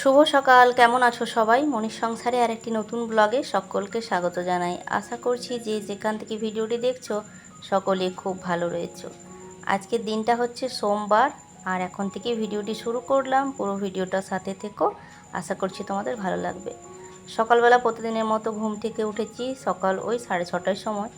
শুভ সকাল, কেমন আছো সবাই? মনির সংসারে আর একটি নতুন ব্লগে সকলকে স্বাগত জানাই। আশা করছি যে যেখান থেকে ভিডিওটি দেখছ, সকলে খুব ভালো রয়েছে। আজকের দিনটা হচ্ছে সোমবার, আর এখন থেকে ভিডিওটি শুরু করলাম। পুরো ভিডিওটা সাথে থেকো, আশা করছি তোমাদের ভালো লাগবে। সকালবেলা প্রতিদিনের মতো ঘুম থেকে উঠেছি, সকাল ওই সাড়ে ছটার সময়।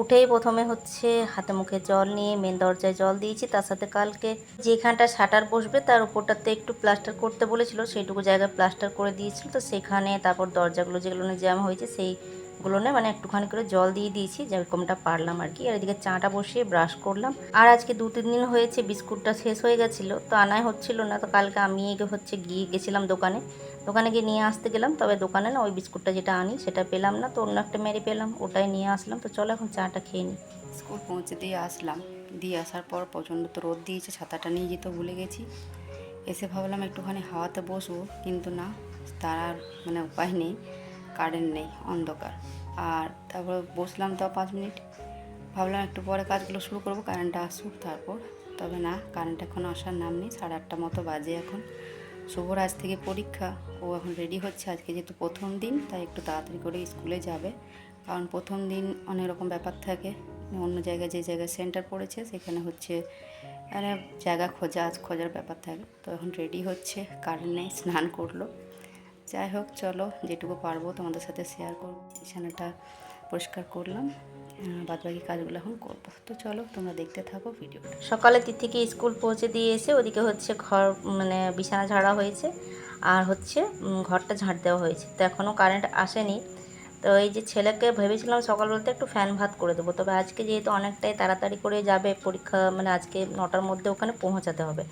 উঠেই প্রথমে হচ্ছে হাতে মুখে জল নিয়ে মেন দরজায় জল দিয়েছি, তার সাথে কালকে যেখানটা শাটার বসবে তার উপরটাতে একটু প্লাস্টার করতে বলেছিল, সেইটুকু জায়গায় প্লাস্টার করে দিয়েছিল, তো সেখানে তারপর দরজাগুলো যেগুলো জ্যাম হয়েছে সেইগুলো না মানে একটুখানি করে জল দিয়ে দিয়েছি, যেরকমটা পারলাম আর কি। আর এদিকে চাটা বসিয়ে ব্রাশ করলাম। আর আজকে দু তিন দিন হয়েছে, বিস্কুটটা শেষ হয়ে গেছিল, তো আনাই হচ্ছিল না, তো কালকে আমি হচ্ছে গিয়ে গেছিলাম দোকানে। দোকানে গিয়ে নিয়ে আসতে গেলাম, তবে দোকানে না ওই বিস্কুটটা যেটা আনি সেটা পেলাম না, তো অন্য একটা মেরে পেলাম, ওটাই নিয়ে আসলাম, তো চলো এখন চাটা খেয়ে নিই স্কুল পৌঁছে দিয়ে আসলাম, দিয়ে আসার পর প্রচণ্ড তো রোদ দিয়েছে, ছাতাটা নিয়ে যেতে ভুলে গেছি। এসে ভাবলাম একটুখানি হাওয়াতে বসবো, কিন্তু না, তার আর মানে উপায় নেই কারেন্ট নেই, অন্ধকার। আর তারপর বসলাম তাও পাঁচ মিনিট, ভাবলাম একটু পরে কাজগুলো শুরু করব কারেন্টটা আসুক তারপর, তবে না কারেন্ট এখন আসার নাম নেই, সাড়ে আটটা মতো বাজে এখন। শুভর আজ থেকে পরীক্ষা। ও এখন রেডি হচ্ছে। আজকে যেহেতু প্রথম দিন, তাই একটু তাড়াতাড়ি করে স্কুলে যাবে। কারণ প্রথম দিন অনেক রকম ব্যাপার থাকে। অন্য জায়গায় যে জায়গায় সেন্টার পড়েছে, সেখানে হচ্ছে মানে জায়গা খোঁজা, আজ খোঁজার ব্যাপার থাকে। তো এখন রেডি হচ্ছে। কারেন্ট নেই, স্নান করল। যাই হোক, চলো যেটুকু পারব তোমাদের সাথে শেয়ার করব। বিছানাটা পরিষ্কার করলাম। বাদ বাকি কাজগুলো এখন করব। তো চলো, তোমরা দেখতে থাকো ভিডিওটা সকালে তিথিকে স্কুল পৌঁছে দিয়ে এসে ওদিকে হচ্ছে ঘর মানে বিছানা ঝাড়া হয়েছে। আর হচ্ছে ঘরটা ঝাঁট দেওয়া হয়েছে। তো এখনও কারেন্ট আসেনি। তো এই যে ছেলেকে ভেবেছিলাম সকাল বলতে একটু ফ্যান ভাত করে দেবো। তবে আজকে যেহেতু অনেকটাই তাড়াতাড়ি করে যাবে, পরীক্ষা মানে আজকে নটার মধ্যে ওখানে পৌঁছাতে হবে।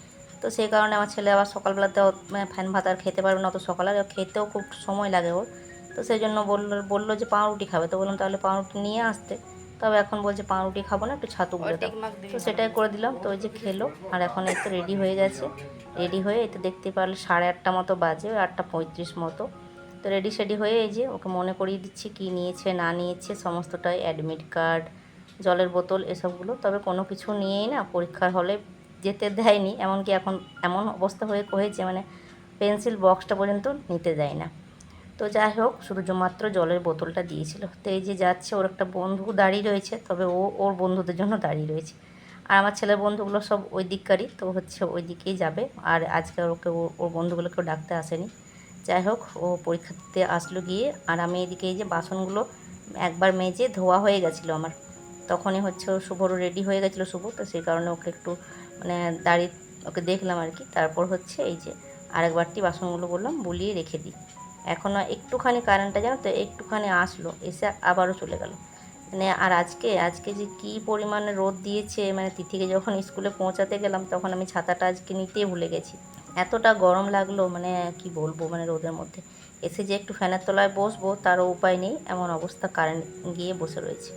তো সেই কারণে আমার ছেলে আবার সকালবেলাতে মানে ফ্যান ভাত আর খেতে পারবে না, অত সকালে। আর খেতেও খুব সময় লাগে ওর। তো সেই জন্য বলল বলল যে পাউরুটি খাবে। তো বললাম তাহলে পাউরুটি নিয়ে আসতে। তবে এখন বলছে পাউরুটি খাব না একটু ছাতু করে দাও। তো সেটাই করে দিলাম তো ওই যে খেলো আর এখন এই তো রেডি হয়ে গেছে। রেডি হয়ে এই তো দেখতে পারলে সাড়ে আটটা মতো বাজে ওই আটটা পঁয়ত্রিশ মতো। তো রেডি সেডি হয়ে এই যে ওকে মনে করিয়ে দিচ্ছি কি নিয়েছে না নিয়েছে সমস্তটাই অ্যাডমিট কার্ড জলের বোতল এসবগুলো। তবে কোনো কিছু নিয়েই না পরীক্ষার হলে যেতে দেয়নি এমনকি এখন এমন অবস্থা হয়ে হয়েছে মানে পেন্সিল বক্সটা পর্যন্ত নিতে দেয় না। তো যাই হোক, শুধুমাত্র জলের বোতলটা দিয়েছিল। তো এই যে যাচ্ছে, ওর একটা বন্ধু দাঁড়িয়ে রয়েছে, তবে ও ওর বন্ধুদের জন্য দাঁড়িয়ে রয়েছে। আর আমার ছেলের বন্ধুগুলো সব ওই দিককারই, তো হচ্ছে ওই দিকেই যাবে। আর আজকে ওকে, ওর বন্ধুগুলোকেও ডাকতে আসেনি। যাই হোক, ও পরীক্ষা দিতে আসলো গিয়ে, আর আমি এদিকে এই যে বাসনগুলো একবার মেজে ধোয়া হয়ে গেছিল আমার। তখনই হচ্ছে শুভরও রেডি হয়ে গেছিল শুভ, তো সেই কারণে ওকে একটু মানে দাঁড়িয়ে ওকে দেখলাম আর কি। তারপর হচ্ছে এই যে আরেকবারটি বাসনগুলো বললাম, বুলিয়ে রেখে দিই। এখনও একটুখানি কারেন্টটা জানো তো? একটুখানি আসলো, এসে আবারও চলে গেল। মানে আর আজকে আজকে যে কী পরিমাণে রোদ দিয়েছে মানে তিথিকে যখন স্কুলে পৌঁছাতে গেলাম, তখন আমি ছাতাটা আজকে নিতেই ভুলে গেছি। এতটা গরম লাগল মানে কি বলব মানে রোদের মধ্যে। এসে যে একটু ফ্যানের তলায় বসবো, তারও উপায় নেই, এমন অবস্থা কারেন্ট গিয়ে বসে রয়েছে।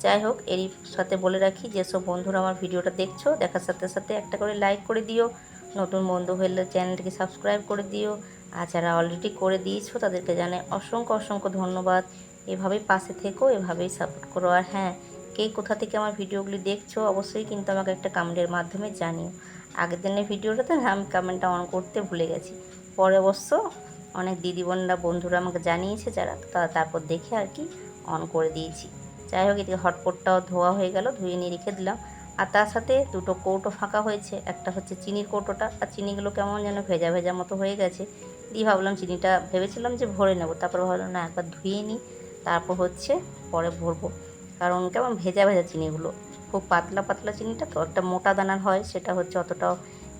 যাই হোক, এরই সাথে বলে রাখি যেসব বন্ধুরা আমার ভিডিওটা দেখছ, দেখার সাথে সাথে একটা করে লাইক করে দিও। নতুন বন্ধু হলে চ্যানেলটিকে সাবস্ক্রাইব করে দিও। আর যারা অলরেডি করে দিয়েছ, তাদেরকে জানাই অসংখ্য অসংখ্য ধন্যবাদ। এভাবেই পাশে থেকো, এভাবেই সাপোর্ট করো। আর হ্যাঁ কে কোথা থেকে আমার ভিডিওগুলি দেখছ, অবশ্যই কিন্তু আমাকে একটা কমেন্টের মাধ্যমে জানিও। আগের দিনের ভিডিওটাতে আমি কমেন্টটা অন করতে ভুলে গেছি। পরে অবশ্য অনেক দিদি বোনরা, বন্ধুরা আমাকে জানিয়েছে যারা তারপর দেখে আর কি অন করে দিয়েছি। যাই হোক, এদিকে হটপটটাও ধোয়া হয়ে গেল, ধুয়ে নিয়ে রেখে দিলাম। আর তার সাথে দুটো কৌটো ফাঁকা হয়েছে, একটা হচ্ছে চিনির কৌটোটা। আর চিনিগুলো কেমন যেন ভেজা ভেজা মতো হয়ে গেছে। দিয়ে ভাবলাম চিনিটা, ভেবেছিলাম যে ভরে নেব। তারপর ভাবলাম, না, একবার ধুয়ে নিই তারপর হচ্ছে পরে ভরবো। কারণ কেমন ভেজা ভেজা চিনিগুলো, খুব পাতলা পাতলা চিনিটা তো একটা মোটা দানার হয়, সেটা হচ্ছে অতটাও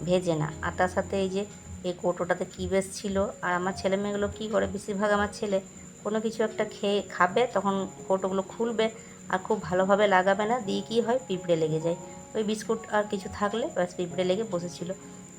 ভেজে না। আর তার সাথে এই যে, এই কৌটোটাতে কী বেশ ছিল, আর আমার ছেলে মেয়েগুলো কী করে, বেশিরভাগ আমার ছেলে কোনো কিছু একটা খেয়ে খাবে, তখন কৌটোগুলো খুলবে আর খুব ভালোভাবে লাগাবে না, দিয়ে কী হয়, পিঁপড়ে লেগে যায়। ওই বিস্কুট আর কিছু থাকলে ব্যাস পিঁপড়ে লেগে বসেছিল।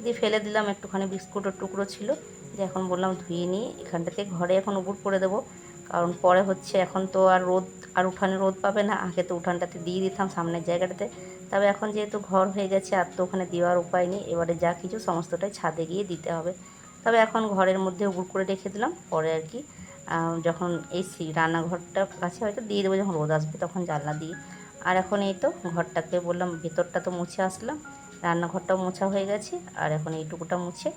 দিয়ে ফেলে দিলাম, একটুখানি বিস্কুটের টুকরো ছিল যে এখন বললাম ধুয়ে নিয়ে এখানটাতে ঘরে এখন উপুর করে দেবো। কারণ পরে হচ্ছে এখন তো আর রোদ, আর উঠানে রোদ পাবে না। আগে তো উঠানটাতে দিয়ে দিতাম সামনের জায়গাটাতে। তবে এখন যেহেতু ঘর হয়ে গেছে, আর তো ওখানে দেওয়ার উপায় নেই, এবারে যা কিছু সমস্তটাই ছাদে গিয়ে দিতে হবে। তবে এখন ঘরের মধ্যে উপুর করে রেখে দিলাম, পরে আর কি যখন এই সি- রান্নাঘরটা কাছে হয়তো দিয়ে দেবো, যখন রোদ আসবে তখন জানলা দিয়ে। আর এখন এই তো ঘরটাকে বললাম, ভেতরটা তো মুছে আসলাম, রান্নাঘরটাও মোছা হয়ে গেছে, আর এখন এইটুকুটা মুছে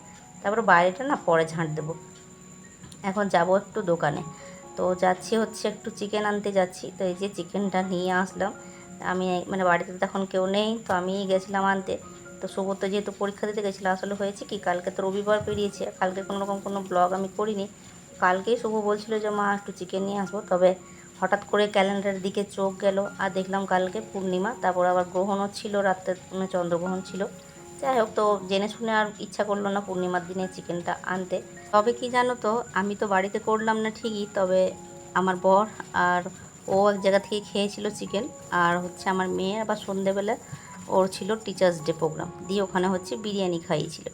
তারপরে বাইরেটা না পরে ঝাঁট দেবো। এখন যাব একটু দোকানে। তো যাচ্ছি হচ্ছে একটু চিকেন আনতে যাচ্ছি। তো এই যে চিকেনটা নিয়ে আসলাম। আমি মানে বাড়িতে তো এখন কেউ নেই, তো আমি গেছিলাম আনতে। তো সুব্রত যেহেতু পরীক্ষা দিতে গেছিল, আসলে হয়েছে কি, কালকে তো রবিবার পেরিয়েছে কালকে কোনো রকম কোনো ব্লগ আমি করিনি। কালকেই শুভ বলছিল যে, মা, একটু চিকেন নিয়ে আসব। তবে হঠাৎ করে ক্যালেন্ডারের দিকে চোখ গেল। আর দেখলাম কালকে পূর্ণিমা, তারপর আবার গ্রহণও ছিল, রাত্রে মানে চন্দ্রগ্রহণ ছিল। যাই হোক, তো জেনে শুনে আর ইচ্ছা করল না পূর্ণিমার দিনে চিকেনটা আনতে। তবে কি জানো তো, আমি তো বাড়িতে করলাম না ঠিকই, তবে আমার বর আর ও এক জায়গা থেকে খেয়েছিল চিকেন। আর হচ্ছে আমার মেয়ে আবার সন্ধেবেলা ওর ছিল টিচার্স ডে প্রোগ্রাম দিয়ে ওখানে হচ্ছে বিরিয়ানি খাইয়েছিল।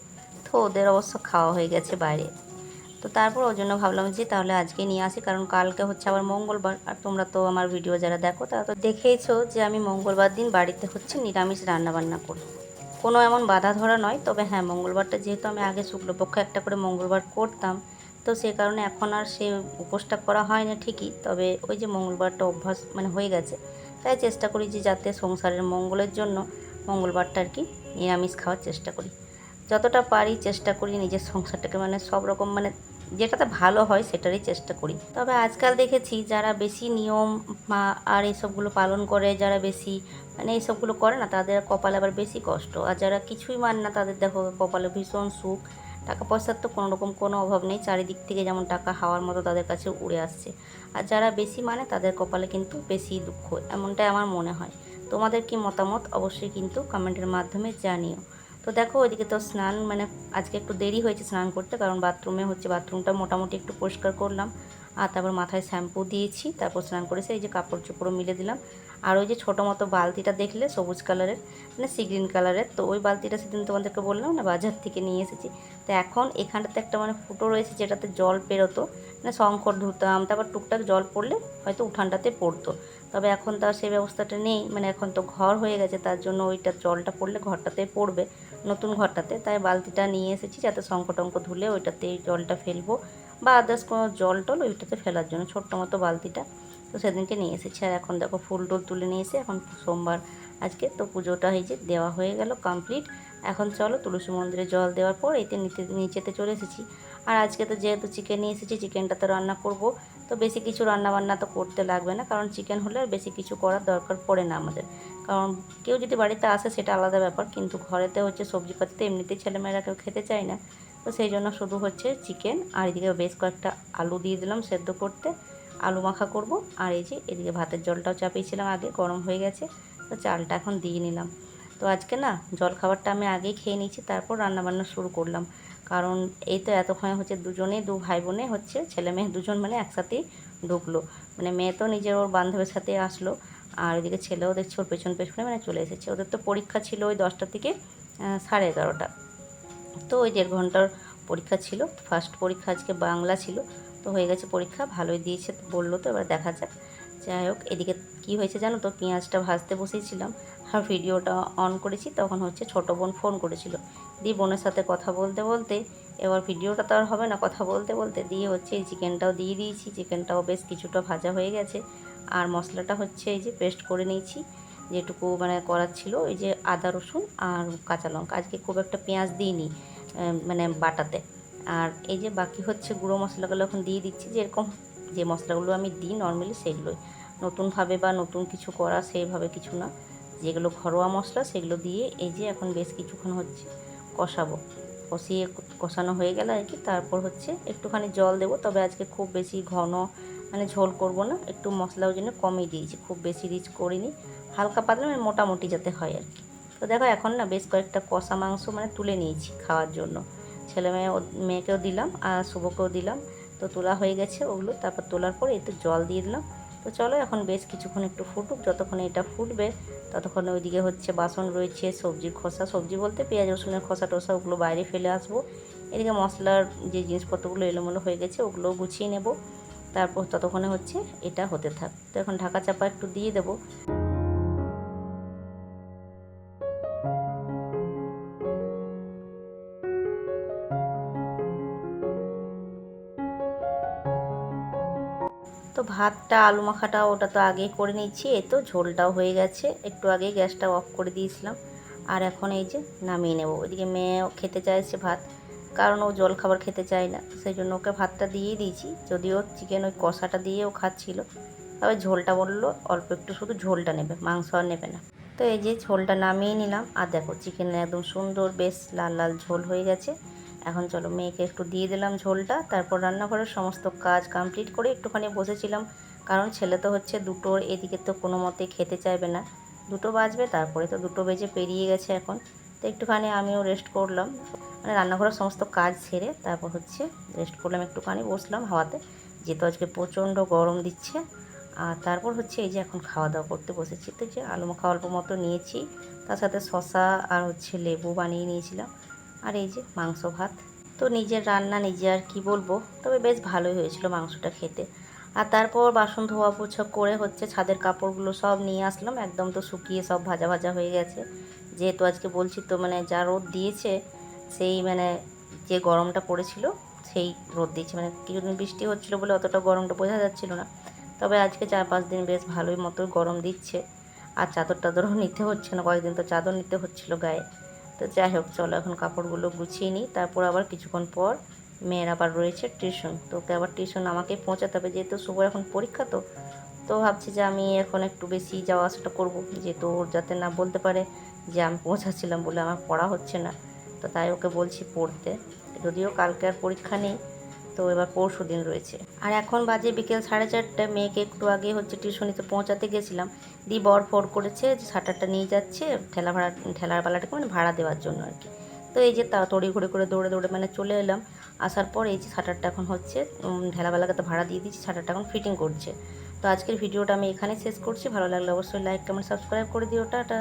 তো ওদের অবশ্য খাওয়া হয়ে গেছে বাইরে। তো তারপর ওই জন্য ভাবলাম যে তাহলে আজকে নিয়ে আসি, কারণ কালকে হচ্ছে আবার মঙ্গলবার। আর তোমরা তো আমার ভিডিও যারা দেখো, তারা তো দেখেইছো যে আমি মঙ্গলবার দিন বাড়িতে হচ্ছে নিরামিষ রান্নাবান্না করি কোনো এমন বাধা ধরা নয়। তবে হ্যাঁ মঙ্গলবারটা যেহেতু আমি আগে শুক্লপক্ষ একটা করে মঙ্গলবার করতাম, তো সে কারণে এখন আর সে উপোসটা করা হয় না ঠিকই। তবে ওই যে মঙ্গলবারটা অভ্যাস মানে হয়ে গেছে। তাই চেষ্টা করি যে যাতে সংসারের মঙ্গলের জন্য মঙ্গলবারটা আর কি নিরামিষ খাওয়ার চেষ্টা করি। যতটা পারি চেষ্টা করি নিজের সংসারটাকে মানে সব রকম মানে যেটাতে ভালো হয় সেটারই চেষ্টা করি। তবে আজকাল দেখেছি যারা বেশি নিয়ম আর এইসবগুলো পালন করে, যারা বেশি মানে এইসবগুলো করে না, তাদের কপালে আবার বেশি কষ্ট। আর যারা কিছুই মানে না, তাদের দেখো কপালে ভীষণ সুখ। টাকা পয়সার তো কোনো রকম কোনো অভাব নেই, চারিদিক থেকে যেমন টাকা হাওয়ার মতো তাদের কাছে উড়ে আসছে। আর যারা বেশি মানে তাদের কপালে কিন্তু বেশি দুঃখ, এমনটাই আমার মনে হয়। তোমাদের কি মতামত? অবশ্যই কিন্তু কমেন্টের মাধ্যমে জানিও। তো দেখো, ওইদিকে তো স্নান মানে আজকে একটু দেরি হয়েছে স্নান করতে, কারণ বাথরুমে হচ্ছে, বাথরুমটা মোটামুটি একটু পরিষ্কার করলাম। আর তারপর মাথায় শ্যাম্পু দিয়েছি, তারপর স্নান করেছে এই যে কাপড় চোপড়ও মিলে দিলাম। আর ওই যে ছোটো মতো বালতিটা দেখলে, সবুজ কালারের মানে সি গ্রিন কালারের, তো ওই বালতিটা সেদিন তোমাদেরকে বললাম না, বাজার থেকে নিয়ে এসেছি। তো এখন এখানটাতে একটা মানে ফুটো রয়েছে, যেটাতে জল পেরোতো মানে শঙ্কর ধুতাম তারপর টুকটাক জল পড়লে হয়তো উঠানটাতে পড়তো। তবে এখন তো আর সেই ব্যবস্থাটা নেই মানে এখন তো ঘর হয়ে গেছে, তার জন্য ওইটা জলটা পড়লে ঘরটাতে পড়বে। নতুন ঘরটাতে। তাই বালতিটা নিয়ে এসেছি যাতে শঙ্কটঙ্ক ধুলে ওইটাতে জলটা ফেলব বা আদার্স কোনো জল টল ওইটাতে ফেলার জন্য, ছোট্ট মতো বালতিটা। তো সেদিনকে নিয়ে এসেছি। আর এখন দেখো ফুল টুল তুলে নিয়ে এসে এখন সোমবার আজকে। তো পুজোটা হয়েছে দেওয়া হয়ে গেল কমপ্লিট এখন চলো তুলসী মন্দিরে জল দেওয়ার পর এতে নিচেতে চলে এসেছি। আর আজকে তো যেহেতু চিকেন নিয়ে এসেছি চিকেনটা তো রান্না করব। তো বেশি কিছু রান্না বান্না তো করতে লাগবে না, কারণ চিকেন হলে আর বেশি কিছু করার দরকার পড়ে না আমাদের। কারণ কেউ যদি বাড়িতে আসে সেটা আলাদা ব্যাপার, কিন্তু ঘরেতে হচ্ছে সবজি পাতিতে এমনিতেই ছেলেমেয়েরা কেউ খেতে চায় না। তো সেই জন্য শুধু হচ্ছে চিকেন আর এদিকে বেশ কয়েকটা আলু দিয়ে দিলাম সেদ্ধ করতে। আলু মাখা করব, আর এই যে এদিকে ভাতের জলটাও চাপিয়েছিলাম আগে, গরম হয়ে গেছে, তো চালটা এখন দিয়ে নিলাম। তো আজকে না জল খাবারটা আমি আগেই খেয়ে নিয়েছি, তারপর রান্নাবান্না শুরু করলাম। কারণ এই তো এতক্ষণে হচ্ছে দুজনে দু ভাই বোনে হচ্ছে ছেলে মেয়ে দুজন মানে একসাথেই ঢুকলো। মানে মেয়ে তো নিজের ওর বান্ধবের সাথে আসলো আর ওইদিকে ছেলেও দেখছে ওর পেছন পেছনে মানে চলে এসেছে। ওদের তো পরীক্ষা ছিল ওই দশটা থেকে সাড়ে এগারোটা। তো ওই দেড় ঘণ্টার পরীক্ষা ছিল। ফার্স্ট পরীক্ষা আজকে বাংলা ছিল। তো হয়ে গেছে পরীক্ষা, ভালোই দিয়েছে বলল তো, এবার দেখা যাক। যাই হোক, এদিকে কী হয়েছে জানো তো, পেঁয়াজটা ভাজতে বসেছিলাম। আর ভিডিওটা অন করেছি, তখন হচ্ছে ছোটো বোন ফোন করেছিল। দিয়ে বোনের সাথে কথা বলতে বলতে, এবার ভিডিওটা তো আর হবে না, কথা বলতে বলতে দিয়ে হচ্ছে এই চিকেনটাও দিয়ে দিয়েছি, চিকেনটাও বেশ কিছুটা ভাজা হয়ে গেছে। আর মশলাটা হচ্ছে এই যে পেস্ট করে নিয়েছি, যেটুকু মানে করার ছিল, এই যে আদা, রসুন আর কাঁচা লঙ্কা। আজকে খুব একটা পেঁয়াজ দিইনি মানে বাটাতে। আর এই যে বাকি হচ্ছে গুঁড়ো মশলাগুলো এখন দিয়ে দিচ্ছি, যেরকম যে মশলাগুলো আমি দিই নর্মালি সেগুলোই। নতুনভাবে বা নতুন কিছু করা সেইভাবে কিছু না, যেগুলো ঘরোয়া মশলা সেগুলো দিয়ে এই যে এখন বেশ কিছুক্ষণ হচ্ছে। কষাবো। কষিয়ে কষানো হয়ে গেলে আর কি, তারপর হচ্ছে একটুখানি জল দেবো। তবে আজকে খুব বেশি ঘন মানে ঝোল করব না, একটু মশলাও জন্য কমই দিয়েছি, খুব বেশি রিচ করিনি। হালকা পাতলা মানে মোটামুটি যাতে হয় আর কি। তো দেখো এখন না বেশ কয়েকটা কষা মাংস মানে তুলে নিয়েছি খাওয়ার জন্য। ছেলে মেয়ে মেয়েকেও দিলাম আর শুভকেও দিলাম। তো তোলা হয়ে গেছে ওগুলো, তারপর তোলার পর একটু জল দিয়ে দিলাম। তো চলো এখন বেশ কিছুক্ষণ একটু ফুটুক, যতক্ষণ এটা ফুটবে, ততক্ষণ ওইদিকে হচ্ছে বাসন রয়েছে সবজির খোসা, সবজি বলতে পেঁয়াজ, রসুনের খোসা টোসা ওগুলো বাইরে ফেলে আসব। এদিকে মশলার যে জিনিসপত্রগুলো এলোমেলো হয়ে গেছে ওগুলো গুছিয়ে নেব। তারপর ততক্ষণে হচ্ছে এটা হতে থাক। তো এখন ঢাকা চাপা একটু দিয়ে দেবো। ভাতটা, আলু মাখাটা ওটা তো আগেই করে নিচ্ছি এই তো ঝোলটাও হয়ে গেছে। একটু আগে গ্যাসটা অফ করে দিয়েছিলাম। আর এখন এই যে নামিয়ে নেব। ওইদিকে মেয়েও খেতে চাইছে ভাত, কারণ ও জল খাবার খেতে চায় না। সেই জন্য ওকে ভাতটা দিয়েই দিয়েছি। যদিও চিকেন ওই কষাটা দিয়ে ও খাচ্ছিল, তবে ঝোলটা বলল অল্প একটু শুধু ঝোলটা নেবে, মাংস আর নেবে না। তো এই যে ঝোলটা নামিয়ে নিলাম। আর দেখো চিকেনের একদম সুন্দর, বেশ লাল লাল ঝোল হয়ে গেছে। এখন চলো মেয়েকে একটু দিয়ে দিলাম ঝোলটা, তারপর রান্নাঘরের সমস্ত কাজ কমপ্লিট করে একটুখানি বসেছিলাম। কারণ ছেলে তো হচ্ছে দুটোর এদিকে তো কোনো মতে খেতে চাইবে না। দুটো বাজবে, তারপরে তো দুটো বেজে পেরিয়ে গেছে এখন। তো একটুখানি আমিও রেস্ট করলাম। মানে রান্নাঘরের সমস্ত কাজ সেরে তারপর হচ্ছে রেস্ট করলাম, একটুখানি বসলাম হাওয়াতে। যেহেতু আজকে প্রচণ্ড গরম দিচ্ছে, আর তারপর হচ্ছে এই যে এখন খাওয়া দাওয়া করতে বসেছি। তো যে আলু মাখা অল্প মতো নিয়েছি, তার সাথে শশা আর হচ্ছে লেবু বানিয়ে নিয়েছিলাম। আর এই যে মাংস ভাত। তো নিজের রান্না নিজে আর কি বলব? তবে বেশ ভালোই হয়েছিল মাংসটা খেতে। আর তারপর বাসন ধোয়া পোছা করে হচ্ছে ছাদের কাপড়গুলো সব নিয়ে আসলাম। একদম তো শুকিয়ে সব ভাজা ভাজা হয়ে গেছে। যেহেতু আজকে বলছি তো মানে যা রোদ দিয়েছে, সেই মানে যে গরমটা পড়েছিল, সেই রোদ দিয়েছে। মানে কিছুদিন বৃষ্টি হচ্ছিল বলে অতটা গরমটা বোঝা যাচ্ছিল না। তবে আজকে চার পাঁচ দিন বেশ ভালোই মতো গরম দিচ্ছে। আর চাদর টাদরও নিতে হচ্ছে না। কয়েকদিন তো চাদর নিতে হচ্ছিল গায়ে। তো যাই হোক, চলো এখন কাপড়গুলো গুছিয়ে নিই। তারপর আবার কিছুক্ষণ পর মেয়ের আবার রয়েছে টিউশন। তো ওকে আবার টিউশন আমাকে পৌঁছাতে হবে, যেহেতু শুভ এখন পরীক্ষা তো। তো ভাবছি যে আমি এখন একটু বেশি যাওয়া আসাটা করব, যেহেতু ওর যাতে না বলতে পারে যে আমি পৌঁছাচ্ছিলাম বলে আমার পড়া হচ্ছে না। তো তাই ওকে বলছি পড়তে। যদিও কালকে আর পরীক্ষা নেই তো এবার পরশু দিন রয়েছে। আর এখন বাজে বিকেল সাড়ে চারটে মেয়েকে একটু আগে হচ্ছে টিউশনিতে পৌঁছাতে গেছিলাম। দি বর ফোর করেছে যে শাটারটা নিয়ে যাচ্ছে, ঠেলা ভাড়া, ঠেলার বেলাটাকে মানে ভাড়া দেওয়ার জন্য আর কি। তো এই যে তা তড়ি ঘুরে করে দৌড়ে দৌড়ে মানে চলে এলাম। আসার পর এই যে শাটারটা এখন হচ্ছে ঢেলাবেলাকে তো ভাড়া দিয়ে দিচ্ছি শাটারটা এখন ফিটিং করছে। তো আজকের ভিডিওটা আমি এখানে শেষ করছি। ভালো লাগলে অবশ্যই লাইক কমেন্ট সাবস্ক্রাইব করে দিও। টাটা।